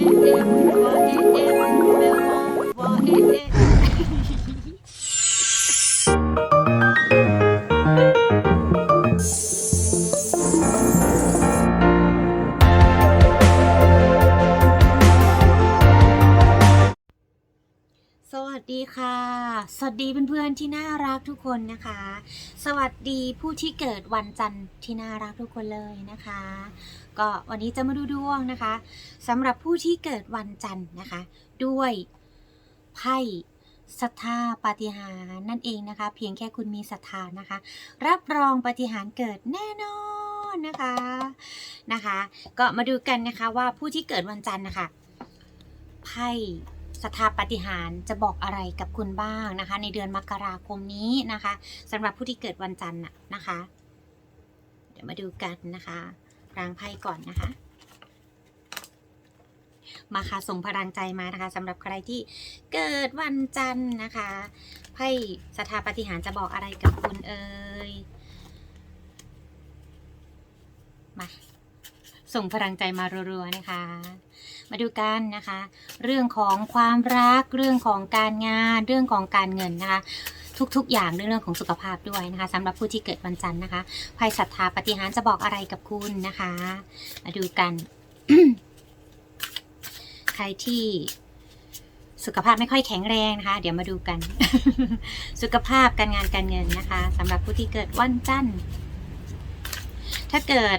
สวัสดีค่ะ สวัสดีเพื่อนๆที่น่ารักทุกคนนะคะ สวัสดีผู้ที่เกิดวันจันทร์ที่น่ารักทุกคนเลยนะคะ ก็วันนี้จะมาดูดวงนะคะสำหรับผู้ที่เกิดวันจันทร์นะคะ ด้วยไพ่ศรัทธาปฏิหารนั่นเองนะคะ เพียงแค่คุณมีศรัทธานะคะ รับรองปฏิหารเกิดแน่นอนนะคะนะคะ ก็มาดูกันนะคะว่าผู้ที่เกิดวันจันทร์นะคะไพ่ศรัทธาปฏิหารจะบอกอะไรกับคุณบ้างนะคะ ในเดือนมกราคมนี้นะคะสำหรับผู้ที่เกิดวันจันทร์นะนะคะ เดี๋ยวมาดูกันนะคะ รางไพ่ก่อนนะคะ มาค่ะส่งพลังใจมานะคะสำหรับใครที่เกิดวันจันทร์นะคะไพ่ศรัทธาปฏิหารจะบอกอะไรกับคุณเอ่ยมาส่งพลังใจมารัวๆนะคะ มาดูกันนะคะ เรื่องของความรักเรื่องของการงาน เรื่องของการเงินนะคะ ทุกๆ อย่างในเรื่องของสุขภาพด้วยนะคะสำหรับผู้ที่เกิดวันจันทร์นะคะไพ่ศรัทธาปฏิหารจะบอกอะไรกับคุณนะคะมาดูกัน ใครที่สุขภาพไม่ค่อยแข็งแรงนะคะ เดี๋ยวมาดูกัน สุขภาพการงานการเงินนะคะสำหรับผู้ที่เกิดวันจันทร์ถ้าเกิด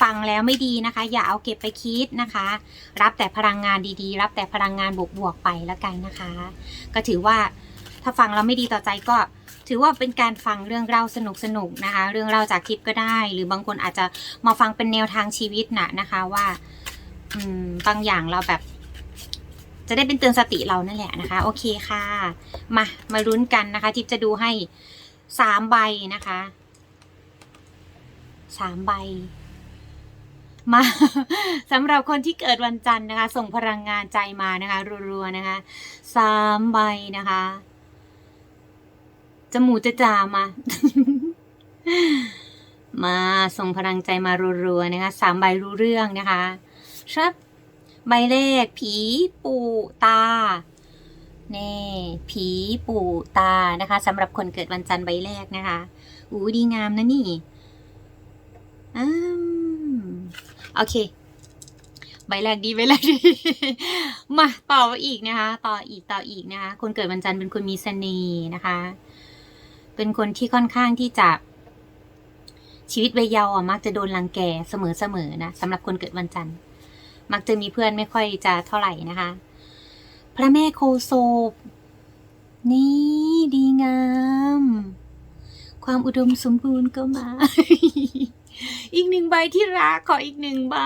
ฟังแล้วไม่ดีนะคะ อย่าเอาเก็บไปคิดนะคะ รับแต่พลังงานดีๆ รับแต่พลังงานบวกๆไปแล้วกันนะคะ ก็ถือว่า ถ้าฟังแล้วไม่ดีต่อใจก็ถือว่าเป็นการฟังเรื่องเล่าสนุกๆนะคะ เรื่องเล่าจากคลิปก็ได้ หรือบางคนอาจจะมาฟังเป็นแนวทางชีวิตนะนะคะว่าอืมบางอย่างเราแบบ จะได้เป็นเตือนสติเรานั่นแหละนะคะ โอเคค่ะ มามาลุ้นกันนะคะทิปจะดูให้สามใบนะคะสามใบ มาสำหรับคนที่เกิดวันจันทร์นะคะ ส่งพลังงานใจมานะคะรัวๆนะคะสามใบนะคะ จมูกจะจามา มาส่งพลังใจมารัวๆนะคะสามใบรู้เรื่องนะคะครับใบแรกผีปู่ตาเน่ผีปู่ตานะคะสำหรับคนเกิดวันจันทร์ใบแรกนะคะอู้ดีงามนะนี่อืมโอเค ใบแรกดีใบแรกดี มาต่ออีกนะคะ ต่ออีกต่ออีกนะคะ คนเกิดวันจันทร์เป็นคนมีเสน่ห์นะคะ เป็นคนที่ค่อนข้างที่จะ ชีวิตวัยเยาว์อะมักจะโดนรังแกเสมอๆนะสำหรับคนเกิดวันจันทร์ มักจะมีเพื่อนไม่ค่อยจะเท่าไหร่นะคะ พระแม่โคโซบนี่ดีงาม ความอุดมสมบูรณ์ก็มา อีกหนึ่งใบที่รักขออีกหนึ่งใบ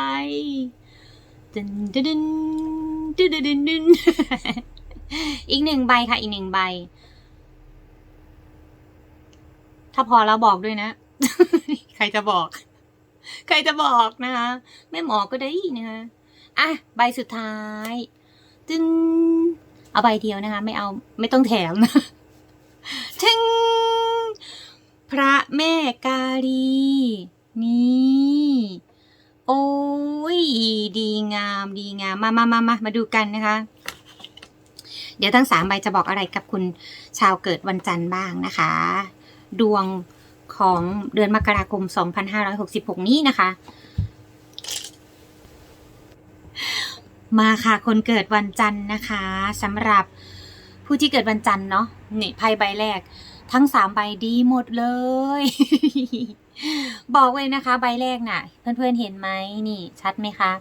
ดึนดึนดึนดึนดึนดึนดึนอีกหนึ่งใบค่ะ อีกหนึ่งใบ ถ้าพอแล้วบอกด้วยนะ ใครจะบอก ใครจะบอกนะคะแม่หมอก็ได้นะคะอะใบสุดท้ายจึงเอาใบเดียวนะคะ ไม่เอาไม่ต้องแถมนะทึงพระแม่กาลี นี่โอ้ยดีงาม ดีงาม มามามามามาดูกันนะคะ เดี๋ยวทั้งสามใบจะบอกอะไรกับคุณชาวเกิดวันจันทร์บ้างนะคะ ดวงของเดือนมกราคม 2566 นี้นะคะ มาค่ะคนเกิดวันจันทร์นะคะสำหรับผู้ที่เกิดวันจันทร์เนาะนี่ไพ่ใบแรก ทั้งสามใบดีหมดเลย บอกเลยนะคะ ใบแรกน่ะ เพื่อนๆเห็นไหมนี่ชัดไหมคะ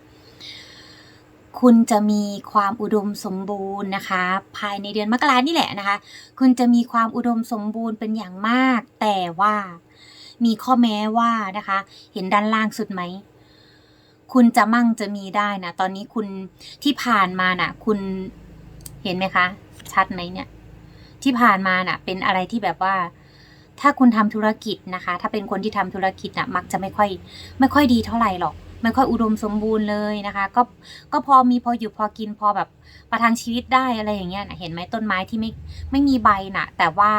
คุณจะมีความอุดมสมบูรณ์นะคะ ภายในเดือนมกรานี่แหละนะคะ คุณจะมีความอุดมสมบูรณ์เป็นอย่างมาก แต่ว่ามีข้อแม้ว่านะคะ เห็นด้านล่างสุดไหมคุณจะมั่งจะมีได้นะตอนนี้คุณที่ผ่านมาน่ะ คุณเห็นไหมคะ ชัดไหมเนี่ย ที่ผ่านมาน่ะ เป็นอะไรที่แบบว่า ถ้าคุณทำธุรกิจนะคะ ถ้าเป็นคนที่ทำธุรกิจน่ะ มักจะไม่ค่อย ไม่ค่อยดีเท่าไหร่หรอก ไม่ค่อยอุดมสมบูรณ์เลยนะคะ ก็ก็พอมีพออยู่พอกินพอแบบประทังชีวิตได้อะไรอย่างเงี้ยนะเห็นไหมต้นไม้ที่ไม่ไม่มีใบน่ะ แต่ว่า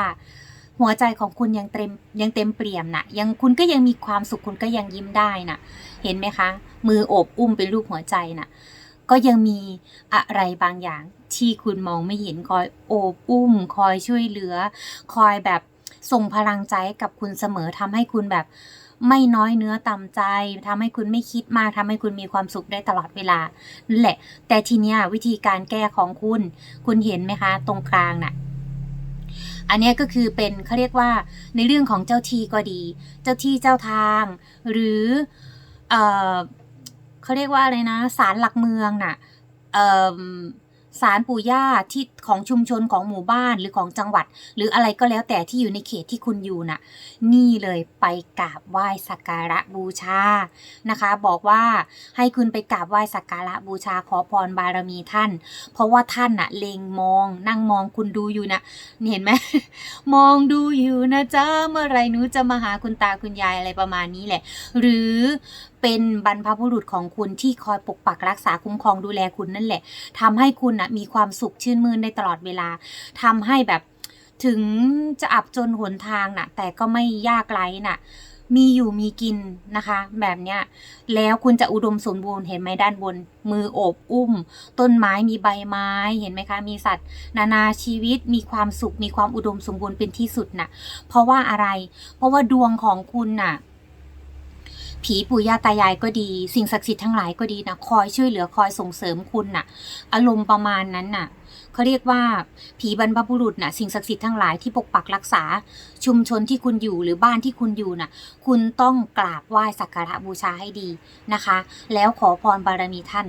หัวใจของคุณยังเต็มยังเต็มเปี่ยมน่ะ ยังคุณก็ยังมีความสุขคุณก็ยังยิ้มได้น่ะ เห็นไหมคะ มือโอบอุ้มเป็นรูปหัวใจน่ะ ก็ยังมีอะไรบางอย่างที่คุณมองไม่เห็นคอยโอบอุ้ม คอยช่วยเหลือ คอยแบบส่งพลังใจให้กับคุณเสมอทำให้คุณแบบ ไม่น้อยเนื้อต่ำใจทำให้คุณไม่คิดมากทำให้คุณมีความสุขได้ตลอดเวลานั่นแหละ แต่ทีเนี้ยวิธีการแก้ของคุณ คุณเห็นไหมคะ ตรงกลางน่ะอันนี้ก็คือเป็นเขาเรียกว่าในเรื่องของเจ้าที่ก็ดี เจ้าที่เจ้าทาง หรือเออเขาเรียกว่าอะไรนะศาลหลักเมืองน่ะเออ ศาลปู่ย่าที่ของชุมชนของหมู่บ้านหรือของจังหวัด หรืออะไรก็แล้วแต่ที่อยู่ในเขตที่คุณอยู่น่ะ นี่เลยไปกราบไหว้สักการะบูชานะคะ บอกว่าให้คุณไปกราบไหว้สักการะบูชาขอพรบารมีท่าน เพราะว่าท่านน่ะ เล็งมองนั่งมองคุณดูอยู่นะนี่เห็นไหมมองดูอยู่นะจ๊ะเมื่อไรหนูจะมาหาคุณตาคุณยายอะไรประมาณนี้แหละ หรือ เป็นบรรพบุรุษของคุณที่คอยปกปักรักษาคุ้มครองดูแลคุณนั่นแหละทำให้คุณนะมีความสุขชื่นมื่นได้ตลอดเวลาทำให้แบบถึงจะอับจนหนทางน่ะ แต่ก็ไม่ยากไร้น่ะ มีอยู่มีกินนะคะ แบบเนี้ยแล้วคุณจะอุดมสมบูรณ์เห็นไหมด้านบน มือโอบอุ้ม ต้นไม้มีใบไม้เห็นไหมคะ มีสัตว์ นานาชีวิตมีความสุขมีความอุดมสมบูรณ์เป็นที่สุดน่ะ เพราะว่าอะไร เพราะว่าดวงของคุณน่ะ ผีปู่ย่าตายายก็ดี สิ่งศักดิ์สิทธิ์ทั้งหลายก็ดีนะคอยช่วยเหลือคอยส่งเสริมคุณน่ะ อารมณ์ประมาณนั้นน่ะเขาเรียกว่าผีบรรพบุรุษน่ะสิ่งศักดิ์สิทธิ์ทั้งหลายที่ปกปักรักษา ชุมชนที่คุณอยู่หรือบ้านที่คุณอยู่น่ะ คุณต้องกราบไหว้สักการะบูชาให้ดีนะคะ แล้วขอพรบารมีท่าน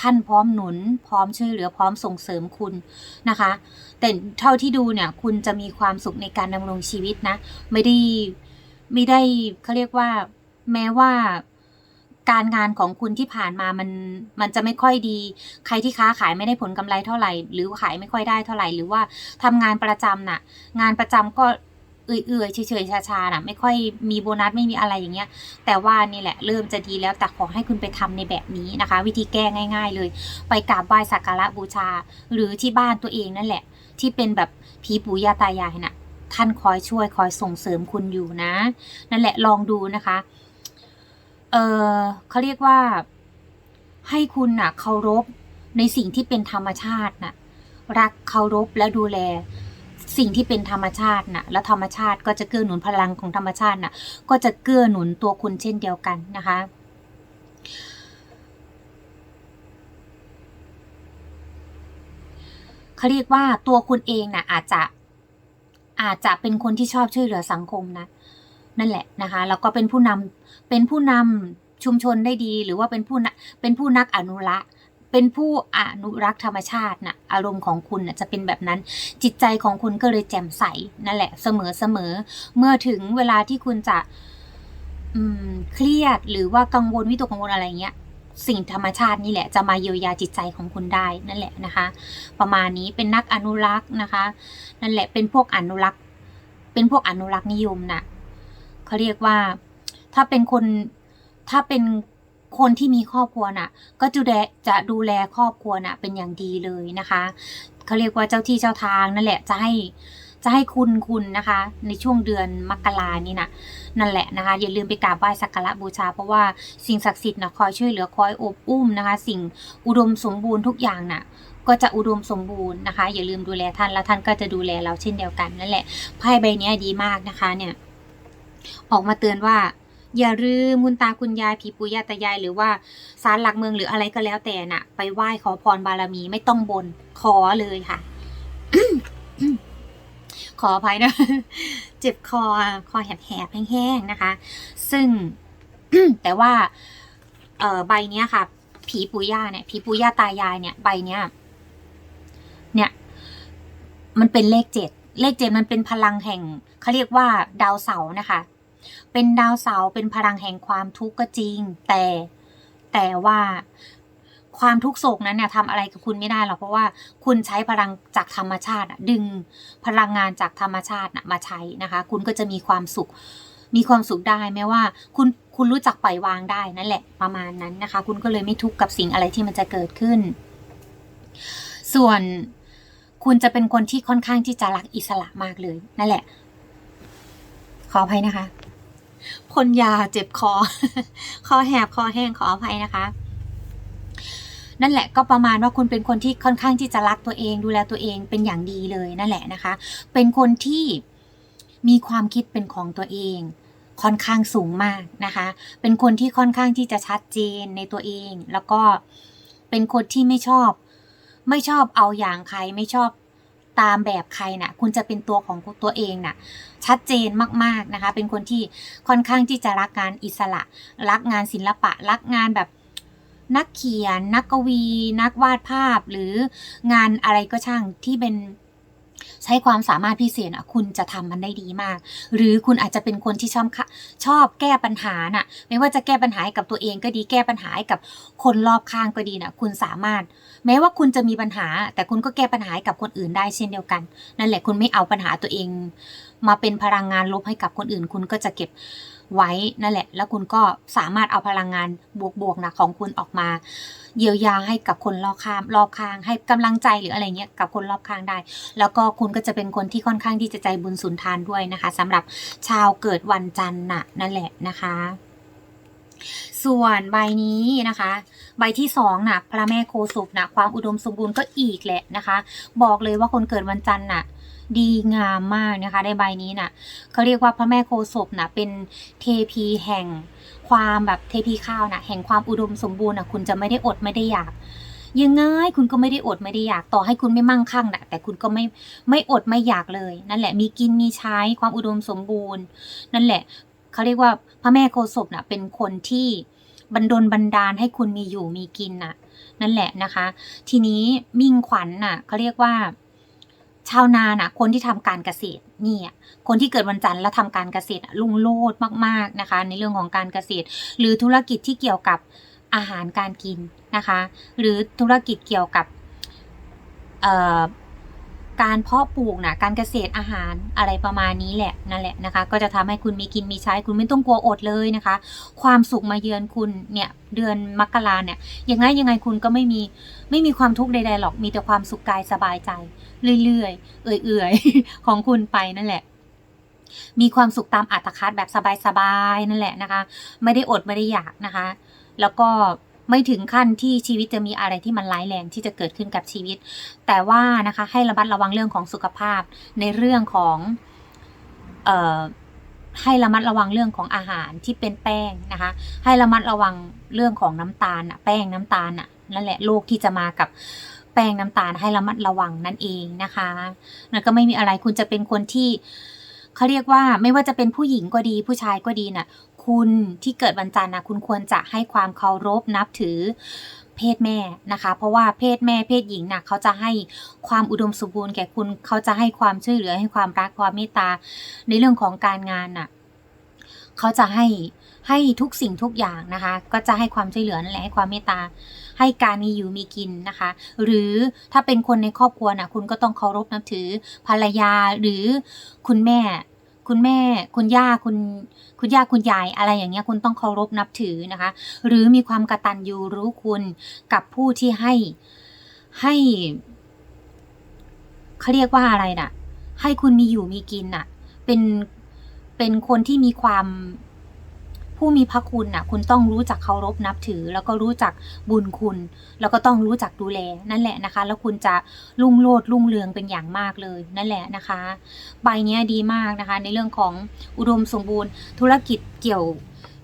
ท่านพร้อมหนุน พร้อมช่วยเหลือพร้อมส่งเสริมคุณนะคะ แต่เท่าที่ดูเนี่ยคุณจะมีความสุขในการดำรงชีวิตนะ ไม่ได้ไม่ได้เขาเรียกว่า แม้ว่าการงานของคุณที่ผ่านมามันมันจะไม่ค่อยดี ใครที่ค้าขายไม่ได้ผลกำไรเท่าไหร่ หรือขายไม่ค่อยได้เท่าไหร่ หรือว่าทำงานประจำน่ะ งานประจำก็เอื่อยๆเฉยๆชาๆน่ะ ไม่ค่อยมีโบนัสไม่มีอะไรอย่างเงี้ย แต่ว่านี่แหละเริ่มจะดีแล้วแต่ขอให้คุณไปทำในแบบนี้นะคะ วิธีแก้ง่าย ๆ เลย ไปกราบไหว้สักการะบูชา หรือที่บ้านตัวเองนั่นแหละ ที่เป็นแบบผีปู่ย่าตายายน่ะ ท่านคอยช่วยคอยส่งเสริมคุณอยู่นะ นั่นแหละลองดูนะคะ เออเขาเรียกว่า ให้คุณน่ะเคารพในสิ่งที่เป็นธรรมชาติน่ะ รักเคารพและดูแล สิ่งที่เป็นธรรมชาติน่ะ แล้วธรรมชาติก็จะเกื้อหนุนพลังของธรรมชาติน่ะ ก็จะเกื้อหนุนตัวคุณเช่นเดียวกันนะคะเขาเรียกว่าตัวคุณเองน่ะอาจจะอาจจะเป็นคนที่ชอบช่วยเหลือสังคมนะ นั่นแหละนะคะแล้วก็เป็นผู้นำเป็นผู้นำชุมชนได้ดี หรือว่าเป็นผู้เป็นผู้นักอนุรักษ์เป็นผู้อนุรักษ์ธรรมชาตินะอารมณ์ของคุณนะจะเป็นแบบนั้น จิตใจของคุณก็เลยแจ่มใสนั่นแหละเสมอเสมอเมื่อถึงเวลาที่คุณจะเครียดหรือว่ากังวลวิตกกังวลอะไรเงี้ยสิ่งธรรมชาตินี่แหละจะมาเยียวยาจิตใจของคุณได้นั่นแหละนะคะ ประมาณนี้เป็นนักอนุรักษ์นะคะ นั่นแหละเป็นพวกอนุรักษ์ เป็นพวกอนุรักษ์นิยมน่ะ เขาเรียกว่า ถ้าเป็นคนถ้าเป็นคนที่มีครอบครัวน่ะ ก็จะดูแลจะดูแลครอบครัวน่ะ เป็นอย่างดีเลยนะคะเขาเรียกว่าเจ้าที่เจ้าทางนั่นแหละจะให้จะให้คุณคุณนะคะ ในช่วงเดือนมกรานี่นะนั่นแหละนะคะ อย่าลืมไปกราบไหว้สักการะบูชา เพราะว่าสิ่งศักดิ์สิทธิ์นะคอยช่วยเหลือคอยอบอุ้มนะคะ สิ่งอุดมสมบูรณ์ทุกอย่างน่ะก็จะอุดมสมบูรณ์นะคะ อย่าลืมดูแลท่านแล้วท่านก็จะดูแลเราเช่นเดียวกันนั่นแหละไพ่ใบนี้ดีมากนะคะเนี่ย ออกมาเตือนว่า อย่าลืมคุณตาคุณยายผีปู่ย่าตายาย หรือว่าศาลหลักเมืองหรืออะไรก็แล้วแต่น่ะ ไปไหว้ขอพรบารมีไม่ต้องบนขอเลยค่ะ ขออภัยนะ เจ็บคอคอแหบๆแห้งๆนะคะ ซึ่งแต่ว่าเออใบเนี้ยค่ะ ผีปู่ย่าเนี่ย ผีปู่ย่าตายายเนี่ยใบเนี้ยเนี่ย มันเป็นเลขเจ็ด เลขเจ็ดมันเป็นพลังแห่งเขาเรียกว่าดาวเสาร์นะคะ เป็นดาวเสาร์เป็นพลังแห่งความทุกข์ก็จริง แต่แต่ว่าความทุกโศกนั้นเนี่ยทำอะไรกับคุณไม่ได้หรอกเพราะว่าคุณใช้พลังจากธรรมชาติดึงพลังงานจากธรรมชาติมาใช้นะคะ คุณก็จะมีความสุข มีความสุขได้แม้ว่า คุณคุณรู้จักปล่อยวางได้นั่นแหละประมาณนั้นนะคะ คุณก็เลยไม่ทุกข์กับสิ่งอะไรที่มันจะเกิดขึ้น ส่วนคุณจะเป็นคนที่ค่อนข้างที่จะรักอิสระมากเลย นั่นแหละ ขออภัยนะคะ พ่นยาเจ็บคอ คอแหบคอแห้งขออภัยนะคะ นั่นแหละก็ประมาณว่าคุณเป็นคนที่ค่อนข้างที่จะรักตัวเอง ดูแลตัวเองเป็นอย่างดีเลยนั่นแหละนะคะ เป็นคนที่มีความคิดเป็นของตัวเอง ค่อนข้างสูงมากนะคะ เป็นคนที่ค่อนข้างที่จะชัดเจนในตัวเอง แล้วก็เป็นคนที่ไม่ชอบ ไม่ชอบเอาอย่างใครไม่ชอบ ตามแบบใครนะ่ะ คุณจะเป็นตัวของตัวเองน่ะ ชัดเจนมากๆนะคะ เป็นคนที่ค่อนข้างที่จะรักงานอิสระ รักงานศิลปะ รักงานแบบนักเขียน นักกวี นักวาดภาพ หรืองานอะไรก็ช่างที่เป็น ใช้ความสามารถพิเศษอะคุณจะทำมันได้ดีมาก หรือคุณอาจจะเป็นคนที่ชอบชอบแก้ปัญหาน่ะ ไม่ว่าจะแก้ปัญหาให้กับตัวเองก็ดีแก้ปัญหาให้กับคนรอบข้างก็ดีน่ะ คุณสามารถ แม้ว่าคุณจะมีปัญหา แต่คุณก็แก้ปัญหาให้กับคนอื่นได้เช่นเดียวกัน นั่นแหละคุณไม่เอาปัญหาตัวเอง มาเป็นพลังงานลบให้กับคนอื่น คุณก็จะเก็บ ไว้นั่นแหละ แล้วคุณก็สามารถเอาพลังงานบวกๆนะของคุณออกมา เยียวยาให้กับคนรอบข้างรอบข้าง ให้กำลังใจหรืออะไรเงี้ยกับคนรอบข้างได้ แล้วก็คุณก็จะเป็นคนที่ค่อนข้างที่จะใจบุญสุนทานด้วยนะคะสำหรับชาวเกิดวันจันทร์น่ะนั่นแหละนะคะส่วนใบนี้นะคะ ใบที่สองน่ะพระแม่โคสุบน่ะความอุดมสมบูรณ์ก็อีกแหละนะคะ บอกเลยว่าคนเกิดวันจันทร์น่ะ ดีงามมากนะคะ ในใบนี้น่ะเขาเรียกว่าพระแม่โคศพน่ะเป็นเทพีแห่งความแบบเทพีข้าวน่ะแห่งความอุดมสมบูรณ์น่ะคุณจะไม่ได้อดไม่ได้อยากยังไงคุณก็ไม่ได้อดไม่ได้อยากต่อให้คุณไม่มั่งคั่งนะแต่คุณก็ไม่ไม่อดไม่อยากเลย นั่นแหละมีกินมีใช้ความอุดมสมบูรณ์ นั่นแหละเขาเรียกว่าพระแม่โคศพน่ะเป็นคนที่บันดลบันดาลให้คุณมีอยู่มีกินน่ะ นั่นแหละนะคะ ทีนี้มิ่งขวัญน่ะเขาเรียกว่า ชาวนาน่ะคนที่ทำการเกษตรนี่คนที่เกิดวันจันทร์แล้วทำการเกษตรลุงโลดมากๆนะคะ ในเรื่องของการเกษตร หรือธุรกิจที่เกี่ยวกับอาหารการกินนะคะ หรือธุรกิจเกี่ยวกับการเพาะปลูกนะการเกษตรอาหารอะไรประมาณนี้แหละนั่นแหละนะคะ ก็จะทำให้คุณมีกินมีใช้คุณไม่ต้องกลัวอดเลยนะคะ ความสุขมาเยือนคุณเนี่ยเดือนมกราเนี่ยยังไงยังไงคุณก็ไม่มีไม่มีความทุกข์ใดๆหรอกมีแต่ความสุขกายสบายใจ เรื่อยๆ เอื่อยๆ ของคุณไปนั่นแหละ มีความสุขตามอัตคัดแบบสบายๆ นั่นแหละนะคะ ไม่ได้อดไม่ได้อยากนะคะ แล้วก็ไม่ถึงขั้นที่ชีวิตจะมีอะไรที่มันร้ายแรงที่จะเกิดขึ้นกับชีวิต แต่ว่านะคะให้ระมัดระวังเรื่องของสุขภาพ ในเรื่องของ เอ่อ ให้ระมัดระวังเรื่องของอาหารที่เป็นแป้งนะคะ ให้ระมัดระวังเรื่องของน้ำตาลอะแป้งน้ำตาลอะนั่นแหละโรคที่จะมากับ ป้งน้ำตาลให้ระมัดระวังนั่นเองนะคะนั่นก็ไม่มีอะไรคุณจะเป็นคนที่เขาเรียกว่าไม่ว่าจะเป็นผู้หญิงก็ดีผู้ชายก็ดีน่ะ คุณที่เกิดวันจันทร์นะคุณควรจะให้ความเคารพนับถือเพศแม่นะคะ เพราะว่าเพศแม่เพศหญิงน่ะเขาจะให้ความอุดมสมบูรณ์แก่คุณเขาจะให้ความช่วยเหลือให้ความรักความเมตตาในเรื่องของการงานน่ะเขาจะให้ให้ทุกสิ่งทุกอย่างนะคะ ก็จะให้ความช่วยเหลือนั่นแหละให้ความเมตตา ให้การมีอยู่มีกินนะคะ หรือถ้าเป็นคนในครอบครัวนะคุณก็ต้องเคารพนับถือภรรยาหรือคุณแม่ คุณแม่ คุณย่าคุณคุณย่าคุณยายอะไรอย่างเงี้ยคุณต้องเคารพนับถือนะคะ หรือมีความกตัญญูรู้คุณกับผู้ที่ให้ให้เขาเรียกว่าอะไรน่ะ ให้คุณมีอยู่มีกินน่ะ เป็นเป็นคนที่มีความ ผู้มีพระคุณน่ะ คุณต้องรู้จักเคารพนับถือ แล้วก็รู้จักบุญคุณ แล้วก็ต้องรู้จักดูแลนั่นแหละนะคะ แล้วคุณจะรุ่งโรดรุ่งเรืองเป็นอย่างมากเลยนั่นแหละนะคะ ใบนี้ดีมากนะคะ ในเรื่องของอุดมสมบูรณ์ ธุรกิจเกี่ยว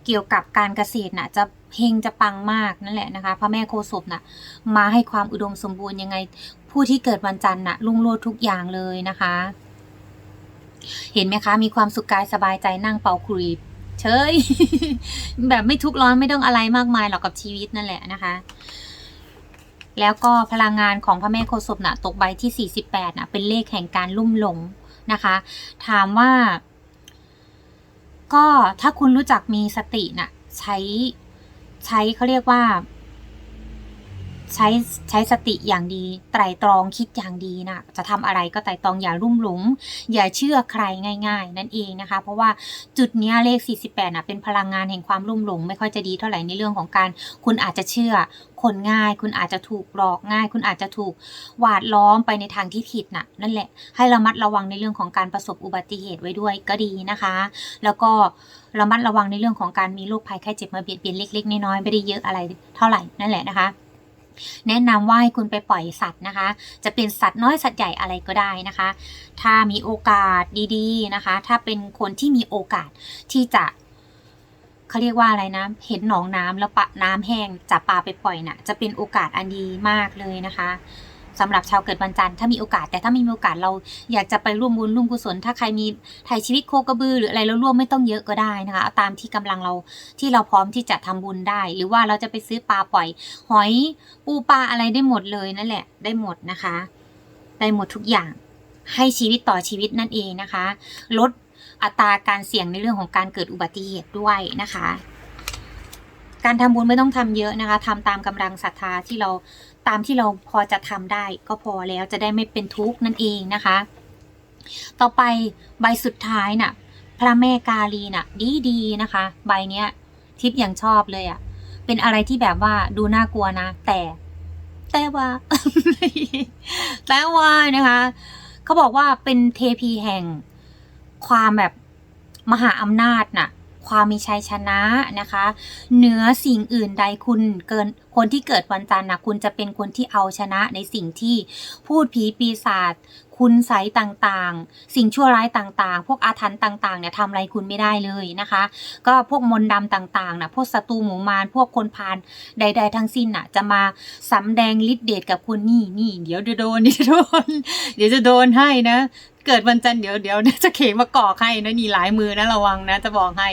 เกี่ยวกับการเกษตรน่ะจะเฮงจะปังมากนั่นแหละนะคะพระแม่โคศพน่ะมาให้ความอุดมสมบูรณ์ยังไง ผู้ที่เกิดวันจันทร์น่ะรุ่งโรดทุกอย่างเลยนะคะ เห็นไหมคะ มีความสุขกายสบายใจนั่งเป่าคลุย เฉย แบบไม่ทุกข์ร้อนไม่ต้องอะไรมากมายหรอกกับชีวิตนั่นแหละนะคะ แล้วก็พลังงานของพระแม่โคศพนะตกใบที่ 48นะเป็นเลขแห่งการลุ่มหลงนะคะ ถามว่า ก็ถ้าคุณรู้จักมีสตินะ่ะ ใช้ใช้เขาเรียกว่า ใช้ใช้สติอย่างดี ไตรตรองคิดอย่างดีนะจะทำอะไรก็ไตรตรองอย่ารุ่มหลงอย่าเชื่อใครง่าย ๆ นั่นเองนะคะ เพราะว่าจุดนี้เลข 48นะเป็นพลังงานแห่งความรุ่มหลง ไม่ค่อยจะดีเท่าไหร่ในเรื่องของการ คุณอาจจะเชื่อคนง่าย คุณอาจจะถูกหลอกง่าย คุณอาจจะถูกหวาดล้อมไปในทางที่ผิดน่ะนั่นแหละให้ระมัดระวังในเรื่องของการประสบอุบัติเหตุไว้ด้วยก็ดีนะคะ แล้วก็ระมัดระวังในเรื่องของการมีโรคภัยไข้เจ็บมาเบียดเบียนเล็กๆน้อยๆไม่ได้เยอะอะไรเท่าไหร่นั่นแหละนะคะ แนะนำว่าให้คุณไปปล่อยสัตว์นะคะ จะเป็นสัตว์น้อยสัตว์ใหญ่อะไรก็ได้นะคะ ถ้ามีโอกาสดีๆนะคะ ถ้าเป็นคนที่มีโอกาสที่จะเขาเรียกว่าอะไรนะ เห็นหนองน้ำแล้วปะน้ำแห้งจับปลาไปปล่อยน่ะ จะเป็นโอกาสอันดีมากเลยนะคะ สำหรับชาวเกิดวันจันทร์ถ้ามีโอกาส แต่ถ้าไม่มีโอกาสเราอยากจะไปร่วมบุญร่วมกุศล ถ้าใครมีไถ่ชีวิตโคกระบือหรืออะไรแล้วร่วมไม่ต้องเยอะก็ได้นะคะเอาตามที่กำลังเราที่เราพร้อมที่จะทำบุญได้ หรือว่าเราจะไปซื้อปลาปล่อย หอยปูปลาอะไรได้หมดเลยนั่นแหละ ได้หมดนะคะ ได้หมดทุกอย่างให้ชีวิตต่อชีวิตนั่นเองนะคะ ลดอัตราการเสี่ยงในเรื่องของการเกิดอุบัติเหตุด้วยนะคะ การทำบุญไม่ต้องทำเยอะนะคะทำตามกำลังศรัทธาที่เรา ตามที่เราพอจะทำได้ก็พอแล้วจะได้ไม่เป็นทุกข์นั่นเองนะคะ ต่อไปใบสุดท้ายน่ะ พระแม่กาลีน่ะ ดีดีนะคะ ใบเนี้ย ทิพย์ยังชอบเลยอะ่ะ เป็นอะไรที่แบบว่าดูน่ากลัวนะ แต่ แต่ว่า แต่ว่านะคะเขาบอกว่าเป็นเทพีแห่ง ความแบบมหาอำนาจน่ะ ความมีชัยชนะนะคะ เหนือสิ่งอื่นใดคุณเกินคนที่เกิดวันจันทร์นะคุณจะเป็นคนที่เอาชนะในสิ่งที่พูดผีปีศาจคุณใสต่างๆ สิ่งชั่วร้ายต่างๆ พวกอาถรรพ์ต่างๆเนี่ยทำอะไรคุณไม่ได้เลยนะคะ ก็พวกมนต์ดำต่างๆนะพวกศัตรูหมู่มารพวกคนพาลใด ๆ ทั้งสิ้นน่ะ จะมาสำแดงฤทธิ์เดชกับคุณนี่นี่เดี๋ยวจะโดนเดี๋ยวจะโดนเดี๋ยวจะโดนให้นะ เกิดวันจันทร์เดี๋ยวเดี๋ยวจะเขมาก่อให้นะนี่หลายมือนะระวังนะ จะบอกให้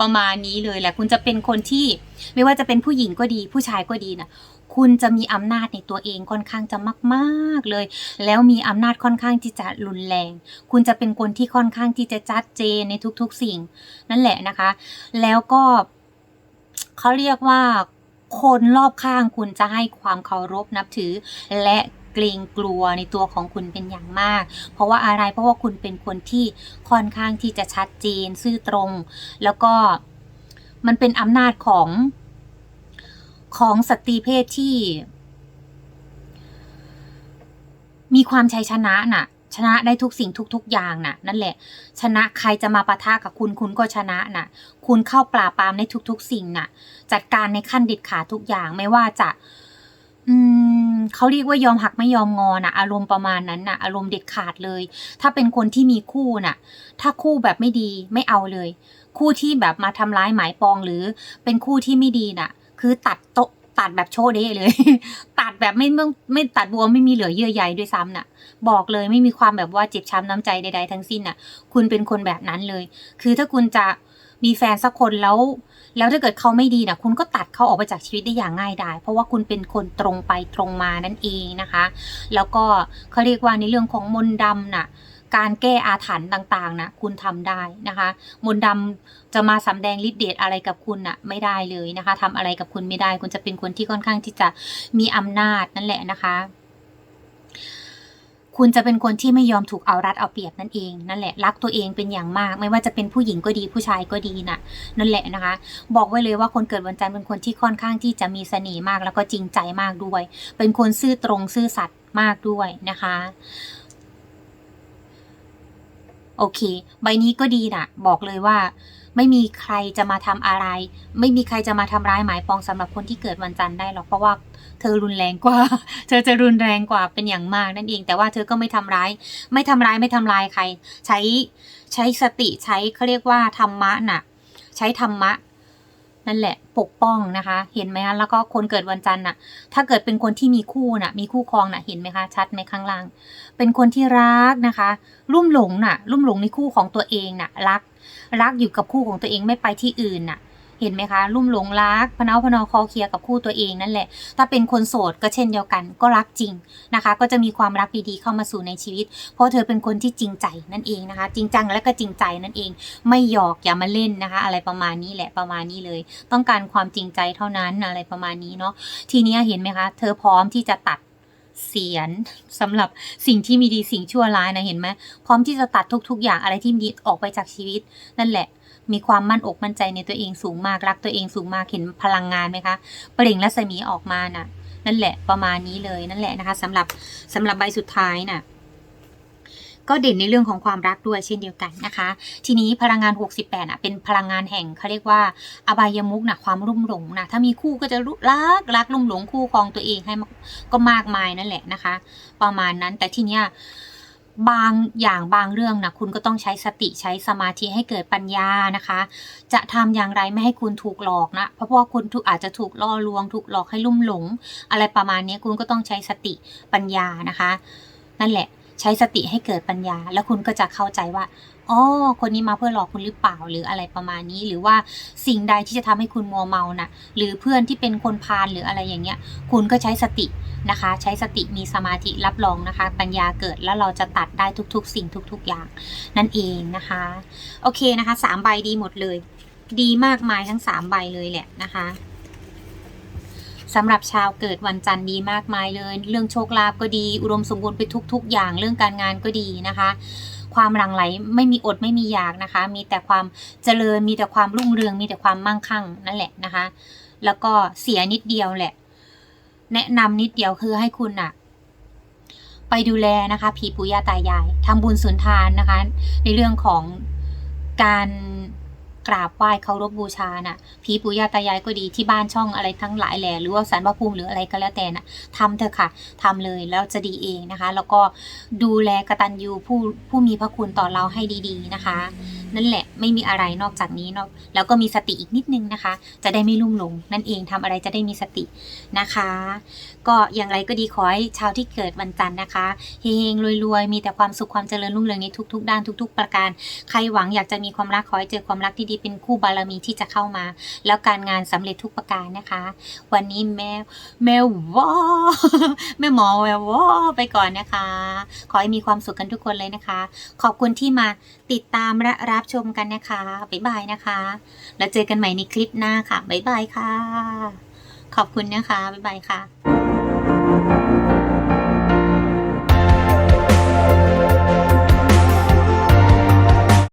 ประมาณนี้เลยแหละคุณจะเป็นคนที่ไม่ว่าจะเป็นผู้หญิงก็ดี ผู้ชายก็ดีนะคุณจะมีอำนาจในตัวเองค่อนข้างจะมาก ๆ เลย แล้วมีอำนาจค่อนข้างที่จะรุนแรง คุณจะเป็นคนที่ค่อนข้างที่จะชัดเจนในทุก ๆ สิ่ง นั่นแหละนะคะ แล้วก็เขาเรียกว่าคนรอบข้างคุณจะให้ความเคารพนับถือ และ เกรงกลัวในตัวของคุณเป็นอย่างมาก เพราะว่าอะไรเพราะว่าคุณเป็นคนที่ค่อนข้างที่จะชัดเจนซื่อตรง แล้วก็มันเป็นอำนาจของของสตรีเพศที่ มีความชัยชนะน่ะ ชนะได้ทุกสิ่งทุก ๆ อย่างน่ะ นั่นแหละ ชนะใครจะมาปะทะกับคุณคุณก็ชนะน่ะ คุณเข้าปราบปรามในทุก ๆ สิ่งน่ะ จัดการในขั้นเด็ดขาดทุกอย่างไม่ว่าจะ อืมเขาเรียกว่ายอมหักไม่ยอมงอนะอารมณ์ประมาณนั้นนะอารมณ์เด็ดขาดเลย ถ้าเป็นคนที่มีคู่น่ะ ถ้าคู่แบบไม่ดีไม่เอาเลย คู่ที่แบบมาทำร้ายหมายปองหรือเป็นคู่ที่ไม่ดีน่ะ คือตัดโตตัดแบบโชว์เด้เลย ตัดแบบไม่ไม่ไม่ตัดบวมไม่มีเหลือเยื่อใยด้วยซ้ำน่ะ บอกเลยไม่มีความแบบว่าเจ็บช้ำน้ำใจใดๆทั้งสิ้นน่ะ คุณเป็นคนแบบนั้นเลย คือถ้าคุณจะ มีแฟนสักคนแล้ว แล้วถ้าเกิดเขาไม่ดีนะคุณก็ตัดเขาออกไปจากชีวิตได้อย่างง่ายดาย เพราะว่าคุณเป็นคนตรงไปตรงมานั่นเองนะคะ แล้วก็เขาเรียกว่าในเรื่องของมนต์ดำน่ะการแก้อาถรรพ์ต่างๆนะคุณทำได้นะคะ มนต์ดำจะมาสำแดงฤทธิ์เดชอะไรกับคุณน่ะไม่ได้เลยนะคะทำอะไรกับคุณไม่ได้ คุณจะเป็นคนที่ค่อนข้างที่จะมีอำนาจนั่นแหละนะคะ คุณจะเป็นคนที่ไม่ยอมถูกเอารัดเอาเปรียบนั่นเองนั่นแหละรักตัวเองเป็นอย่างมาก ไม่ว่าจะเป็นผู้หญิงก็ดีผู้ชายก็ดีน่ะนั่นแหละนะคะ บอกไว้เลยว่าคนเกิดวันจันทร์เป็นคนที่ค่อนข้างที่จะมีเสน่ห์มากแล้วก็จริงใจมากด้วย เป็นคนซื่อตรงซื่อสัตย์มากด้วยนะคะโอเค ใบนี้ก็ดีนะบอกเลยว่า ไม่มีใครจะมาทำอะไร ไม่มีใครจะมาทำร้ายหมายปองสำหรับคนที่เกิดวันจันทร์ได้หรอกเพราะว่าเธอรุนแรงกว่า เธอจะรุนแรงกว่าเป็นอย่างมากนั่นเอง แต่ว่าเธอก็ไม่ทำร้าย ไม่ทำร้ายไม่ทำลายใคร ใช้ใช้สติใช้เขาเรียกว่าธรรมะน่ะ ใช้ธรรมะนั่นแหละปกป้องนะคะ เห็นไหมคะแล้วก็คนเกิดวันจันทร์น่ะ ถ้าเกิดเป็นคนที่มีคู่น่ะ มีคู่ครองน่ะเห็นไหมคะ ชัดไหมข้างล่าง เป็นคนที่รักนะคะลุ่มหลงน่ะลุ่มหลงในคู่ของตัวเองน่ะ รัก รักอยู่กับคู่ของตัวเองไม่ไปที่อื่นน่ะ เห็นไหมคะ ลุ่มหลงรักพนาพนอคอเคลียร์กับคู่ตัวเองนั่นแหละ ถ้าเป็นคนโสดก็เช่นเดียวกัน ก็รักจริงนะคะ ก็จะมีความรักดีๆเข้ามาสู่ในชีวิต เพราะเธอเป็นคนที่จริงใจนั่นเองนะคะ จริงจังและก็จริงใจนั่นเอง ไม่หยอกอย่ามาเล่นนะคะ อะไรประมาณนี้แหละประมาณนี้เลย ต้องการความจริงใจเท่านั้นอะไรประมาณนี้เนาะทีนี้เห็นไหมคะ เธอพร้อมที่จะตัด เสียนสำหรับสิ่งที่มีดีสิ่งชั่วร้ายนะเห็นไหมพร้อมที่จะตัดทุก ๆ อย่างอะไรที่มีออกไปจากชีวิต นั่นแหละ มีความมั่นอกมั่นใจในตัวเองสูงมากรักตัวเองสูงมากเห็นพลังงานไหมคะเปล่งรัศมีออกมาน่ะ นั่นแหละประมาณนี้เลยนั่นแหละนะคะสำหรับสำหรับใบสุดท้ายน่ะ ก็เด่นในเรื่องของความรักด้วยเช่นเดียวกันนะคะ ทีนี้พลังงาน 68อะเป็นพลังงานแห่งเขาเรียกว่า อบายมุกนะความรุ่มหลงนะถ้ามีคู่ก็จะรักรักลุ่มหลงคู่ครองตัวเองให้ก็มากมายนั่นแหละนะคะ ประมาณนั้นแต่ทีเนี้ยบางอย่างบางเรื่องนะคุณก็ต้องใช้สติใช้สมาธิให้เกิดปัญญานะคะ จะทำอย่างไรไม่ให้คุณถูกหลอกนะ เพราะว่าคุณถูกอาจจะถูกล่อลวง ถูกหลอกให้ลุ่มหลง อะไรประมาณนี้คุณก็ต้องใช้สติปัญญานะคะ นั่นแหละ ใช้สติให้เกิดปัญญา แล้วคุณก็จะเข้าใจว่าอ๋อคนนี้มาเพื่อหลอกคุณหรือเปล่าหรืออะไรประมาณนี้ หรือว่าสิ่งใดที่จะทำให้คุณมัวเมานะหรือเพื่อนที่เป็นคนพาลหรืออะไรอย่างเงี้ย คุณก็ใช้สตินะคะ ใช้สติมีสมาธิรับรองนะคะ ปัญญาเกิดแล้วเราจะตัดได้ทุกๆ สิ่งทุก ๆ อย่าง นั่นเองนะคะ โอเคนะคะสามใบดีหมดเลย ดีมากมายทั้งสามใบเลยแหละนะคะ สำหรับชาวเกิดวันจันทร์ดีมากมายเลย เรื่องโชคลาภก็ดี อุดมสมบูรณ์ไปทุก ๆ อย่างเรื่องการงานก็ดีนะคะ ความหลังไหลไม่มีอดไม่มีอยากนะคะ มีแต่ความเจริญมีแต่ความรุ่งเรือง มีแต่ความมั่งคั่งนั่นแหละนะคะ แล้วก็เสียนิดเดียวแหละ แนะนำนิดเดียวคือให้คุณอะไปดูแลนะคะ ผีปู่ย่าตายายทำบุญสุนทานนะคะ ในเรื่องของการ กราบไหว้เคารพบูชาน่ะผีปู่ย่าตายายก็ดีที่บ้านช่องอะไรทั้งหลายแหล่หรือว่าสารพระภูมิหรืออะไรก็แล้วแต่น่ะทำเถอะค่ะทำเลยแล้วจะดีเองนะคะ แล้วก็ดูแลกระตันยูผู้ผู้มีพระคุณต่อเราให้ดี ๆนะคะนั่นแหละไม่มีอะไรนอกจากนี้นาะแล้วก็มีสติอีกนิดนึงนะคะ จะได้ไม่ลุ่มหลงนั่นเองทำอะไรจะได้มีสตินะคะ ก็อย่างไรก็ดีขอให้ชาวที่เกิดวันจันทร์นะคะเฮงๆรวยๆ มีแต่ความสุขความเจริญรุ่งเรืองในทุก ๆ ด้านทุก ๆ ประการ ใครหวังอยากจะมีความรักขอให้เจอความรักที่ดีเป็นคู่บารมีที่จะเข้ามา แล้วการงานสำเร็จทุกประการนะคะ วันนี้แม่แม่วอแม่หมอแวววอไปก่อนนะคะ ขอให้มีความสุขกันทุกคนเลยนะคะ ขอบคุณที่มาติดตามและรับชมกันนะคะ บ๊ายบายนะคะ แล้วเจอกันใหม่ในคลิปหน้าค่ะ บ๊ายบายค่ะ ขอบคุณนะคะ บ๊ายบายค่ะ